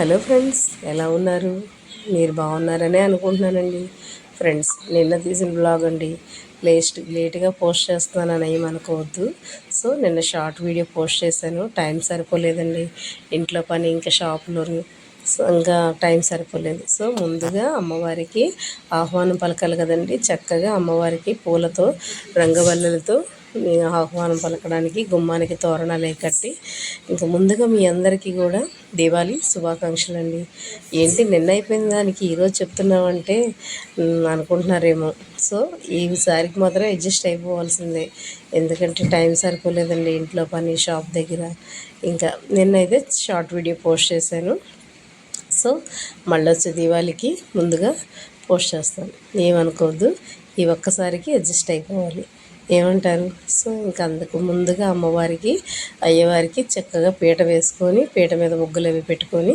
Hello friends ఎలా ఉన్నారు? మీరు బాగున్నారనే అనుకుంటున్నానండి. ఫ్రెండ్స్ నిన్న తీసిన బ్లాగ్ అండి. లేస్ట్ లేట్గా పోస్ట్ చేస్తున్నానని ఏమనుకోవద్దు సో నిన్న షార్ట్ వీడియో పోస్ట్ చేశాను. టైం సరిపోలేదండి. ఇంట్లో పని ఇంకా షాపులో సో ఇంకా టైం సరిపోలేదు. సో ముందుగా అమ్మవారికి ఆహ్వానం పలకాలి కదండి. చక్కగా అమ్మవారికి పూలతో రంగవల్లులతో ఆహ్వానం పలకడానికి గుమ్మానికి తోరణాలు కట్టి ఇంకా ముందుగా మీ అందరికీ కూడా దీపావళి శుభాకాంక్షలు అండి ఏంటి నిన్న అయిపోయిన దానికి ఈరోజు చెప్తున్నామంటే అనుకుంటున్నారేమో. సో ఈసారికి మాత్రం అడ్జస్ట్ అయిపోవాల్సిందే. ఎందుకంటే టైం సరిపోలేదండి ఇంట్లో పని షాప్ దగ్గర. ఇంకా నిన్నైతే షార్ట్ వీడియో పోస్ట్ చేశాను. సో మళ్ళీ వచ్చే దీవాళికి ముందుగా పోస్ట్ చేస్తాను. ఏమనుకోవద్దు ఈ ఒక్కసారికి అడ్జస్ట్ అయిపోవాలి. ఏమంటారు? సో ఇంక అందుకు ముందుగా అమ్మవారికి అయ్యవారికి చక్కగా పీట వేసుకొని పీట మీద ముగ్గులు అవి పెట్టుకొని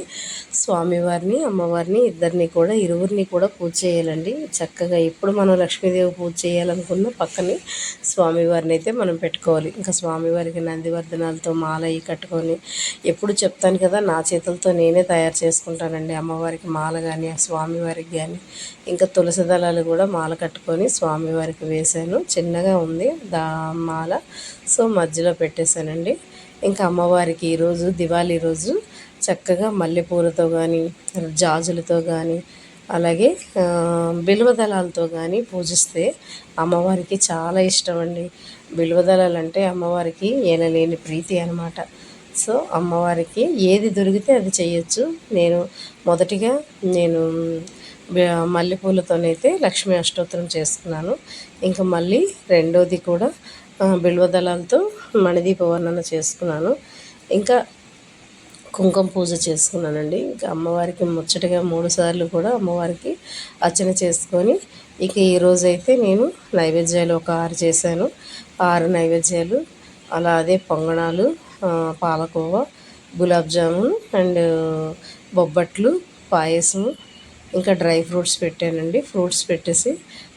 స్వామివారిని అమ్మవారిని ఇద్దరిని కూడా ఇరువురిని కూడా పూజ చేయాలండి. చక్కగా ఇప్పుడు మనం లక్ష్మీదేవి పూజ చేయాలనుకున్న పక్కనే స్వామివారిని అయితే మనం పెట్టుకోవాలి. ఇంకా స్వామివారికి నందివర్ధనాలతో మాల అవి కట్టుకొని ఎప్పుడు చెప్తాను కదా నా చేతులతో నేనే తయారు చేసుకుంటానండి. అమ్మవారికి మాల కానీ ఆ స్వామివారికి కానీ ఇంకా తులసి దళాలు కూడా మాల కట్టుకొని స్వామివారికి వేశాను. చిన్నగా ఉంది. దా మాల సో మధ్యలో పెట్టేశానండి. ఇంకా అమ్మవారికి ఈరోజు దివాళీ రోజు చక్కగా మల్లెపూలతో కానీ జాజులతో కానీ అలాగే బిల్వదళాలతో కానీ పూజిస్తే అమ్మవారికి చాలా ఇష్టం అండి బిల్వదళాలు అంటే అమ్మవారికి ఏనలేని ప్రీతి అనమాట సో అమ్మవారికి ఏది దొరికితే అది చేయొచ్చు. నేను మొదటిగా నేను మల్లెపూలతోనైతే లక్ష్మీ అష్టోత్తరం చేసుకున్నాను. ఇంకా మళ్ళీ రెండోది కూడా బిల్వదళాలతో మణిదీప వర్ణన చేసుకున్నాను. ఇంకా కుంకుమ పూజ చేసుకున్నానండి. ఇంకా అమ్మవారికి ముచ్చటగా మూడు సార్లు కూడా అమ్మవారికి అర్చన చేసుకొని ఇక ఈరోజైతే నేను నైవేద్యాలు ఒక ఆరు చేశాను. ఆరు నైవేద్యాలు అలా అదే పొంగణాలు పాలకోవ గులాబ్ జామున్ అండ్ బొబ్బట్లు పాయసం ఇంకా డ్రై ఫ్రూట్స్ పెట్టానండి. ఫ్రూట్స్ పెట్టేసి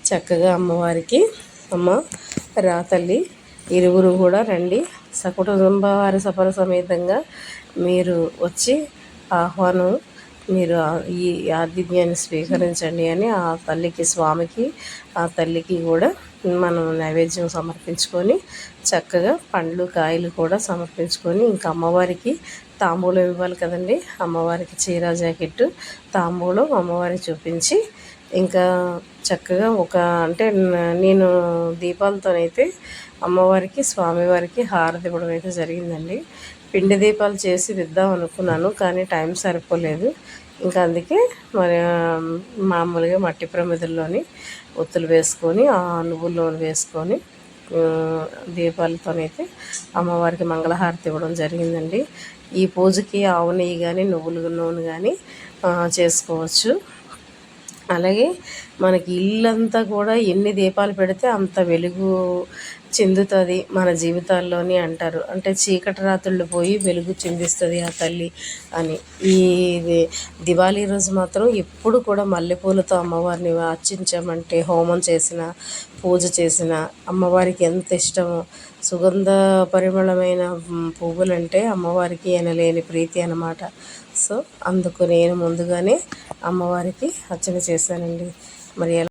చక్కగా అమ్మవారికి అమ్మ రా తల్లి ఇరువురు కూడా రండి. సకుటుంబ వారి సఫల సమేతంగా మీరు వచ్చి ఆహ్వానం మీరు ఈ ఆతిథ్యాన్ని స్వీకరించండి అని ఆ తల్లికి స్వామికి ఆ తల్లికి కూడా మనం నైవేద్యం సమర్పించుకొని చక్కగా పండ్లు కాయలు కూడా సమర్పించుకొని ఇంకా అమ్మవారికి తాంబూలం ఇవ్వాలి కదండి. అమ్మవారికి చీర జాకెట్ తాంబూలం అమ్మవారికి చూపించి ఇంకా చక్కగా ఒక అంటే నేను దీపాలతోనైతే అమ్మవారికి స్వామివారికి హారతి ఇవ్వడం అయితే జరిగిందండి. పిండి దీపాలు చేసి విద్దాం అనుకున్నాను కానీ టైం సరిపోలేదు. ఇంకా అందుకే మరి మామూలుగా మట్టి ప్రమిదల్లోని ఒత్తులు వేసుకొని ఆ నువ్వుల నూనె వేసుకొని దీపాలతోనైతే అమ్మవారికి మంగళహారతి ఇవ్వడం జరిగిందండి. ఈ పూజకి ఆవు నెయ్యి కానీ నువ్వుల నూనె కానీ చేసుకోవచ్చు. అలాగే మనకి ఇల్లంతా కూడా ఎన్ని దీపాలు పెడితే అంత వెలుగు చెందుతుంది మన జీవితాల్లోని అంటారు. అంటే చీకటి రాత్రులు పోయి వెలుగు చెందిస్తుంది ఆ తల్లి అని. ఈ దివాళీ రోజు మాత్రం ఎప్పుడు కూడా మల్లెపూలతో అమ్మవారిని అర్చించామంటే హోమం చేసిన పూజ చేసిన అమ్మవారికి ఎంత ఇష్టమో. సుగంధ పరిమళమైన పువ్వులంటే అమ్మవారికి అనలేని ప్రీతి అనమాట సో అందుకు నేను ముందుగానే అమ్మవారికి అర్చన చేశానండి. మరి